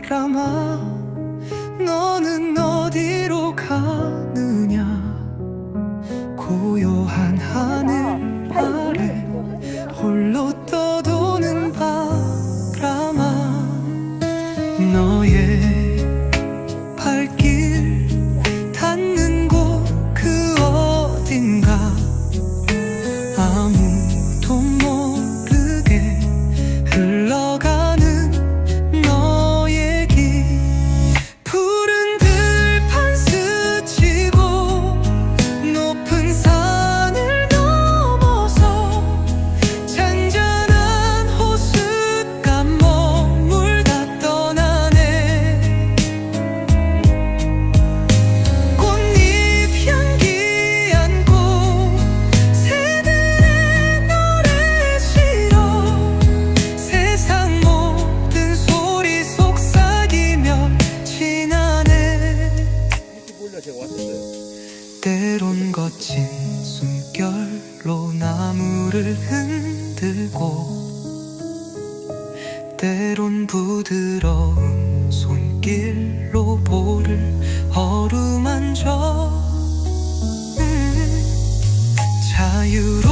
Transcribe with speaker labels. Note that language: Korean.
Speaker 1: 바람아 너는 어디로 가
Speaker 2: 그러니까 제가 왔었어요.
Speaker 1: 때론 거친 숨결로 나무를 흔들고 때론 부드러운 손길로 볼을 어루만져 음, 자유로